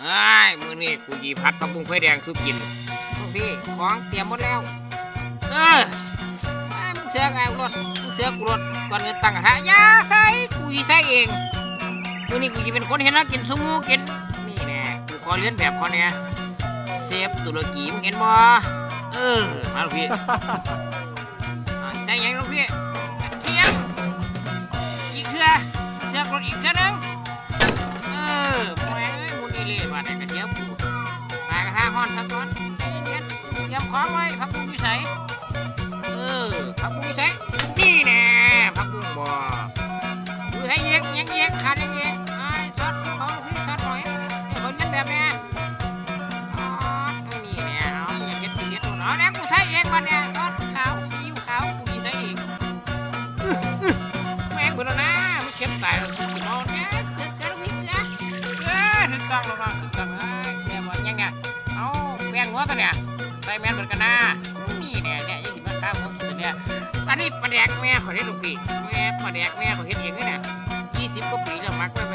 เอ้ยมือนี่กูยีพัดผักบุ้งไฟแดงสุกินลูกพี่ของเตรียมหมดแล้ว เออไอ้มึงเสือกไงรถมึงเสือกกูรถก่อนเงินตั้งกระทะอยาใส่กูยีใส่เองมือนี่กูจะเป็นคนเห็นนะกินซุมูกินนี่แน่กูขอเลียนแบบเขาเนี่ยเซฟตุรกีมึงเห็นบ่เออมาลูกพี่อ่าใส่หยังลูกพี่เทียมอีกเครือเชือกรถอีกเครือหนึง อนสักก่อนใจเย็นเตรียมของไว้ผักบุ้งอยู่ใส่เออผักบุ้งอยู่ใส่นี่แน่ผักบุ้งบ่ดูใส่เย็กยังเย็กขาดยังเย็กไอ้ซอสของพี่ซอสหน่อยนี่คนยันแบบเนี้ยอ๋อนี่แน่เอาอย่าเก็ดอย่าเก็ดเอาแล้วกูใส่เองมันเนี่ยซอสขาวซีอิ๊วขาวกูสิใส่เองแม่งเบื่อแล้วนะไม่เข้มตายแล้วสุดที่นอนเนี่ยเกิดเกิดวิจ้ะเออถึงต้องแล้วนะถึง แป้งหัวกันเนี่ยใส่แมนเหมือนกันนะนี่เนี่ยเนี่ยยังกินมาข้าวของสุดเนี่ยอันนี้ปลาแดกแม่ขอได้ลูกพี่แม่ปลาแดกแม่ขอเห็นเองนี่นะยี่สิบกว่าปีแล้วมักไม่ไป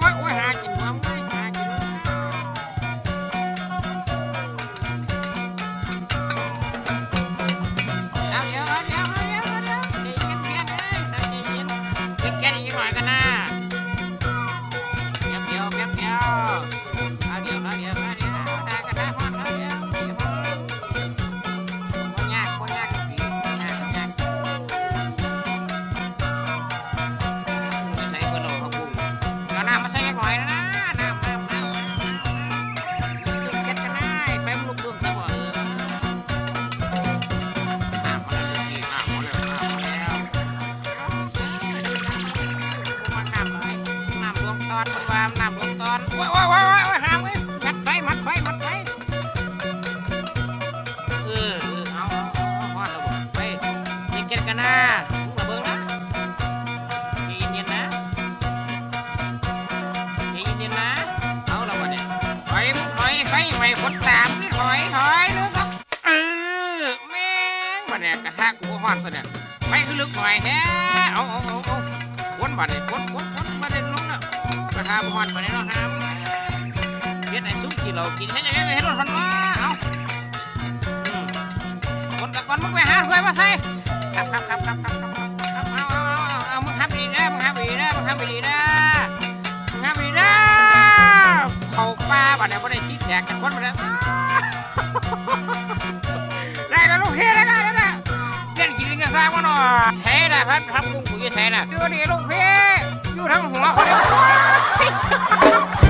ามน้ำรวมตอนโอ้ยโอ้ยโอ้ยโอ้ยโอ้ยหามเลยมัดไฟมัดไฟมัดไฟเออเออเอาเอาเอาเอาฮอดแล้วบ่ไฟนี่เก็ดกันนะมึงระเบิงนะใจเย็นๆนะใจเย็นๆนะเอาแล้วบ่เนี่ยถอยถอยไฟไหม้คนตามนี่ถอยถอยนึกครับเออแม่งบ่เนี่ยกระทะกูบ่ฮอดตัวเนี่ยไฟคือลึกหน่อยแท้เอาเอาเอาเอาคนบ่เนี่ยคนคนคน ระทาบอนไปแน่นอนครับเฮ็ดไอ้ซุปที่เรากินให้ยังไงให้รถพันมาเอาอืมคนตะกอนมึงไปหาถ้วยมาใส่ครับครับครับครับครับครับครับเอาเอาเอาเอามึงห้ามดีนะมึงห้ามดีนะมึงห้ามดีนะมึงห้ามดีนะเขาป้าบัดเดี๋ยบ่ได้ชี้แจกกันคนมาแล้วได้แล้วลูกเฮ้ได้ได้ได้เล่นขี้ลิงกระซ่างมาหน่อย ล่ะพัดพับกุ้งกูอยู่ใส่ล่ะอยู่นี่ลูกพี่อยู่ทั้งหัวคนเดียว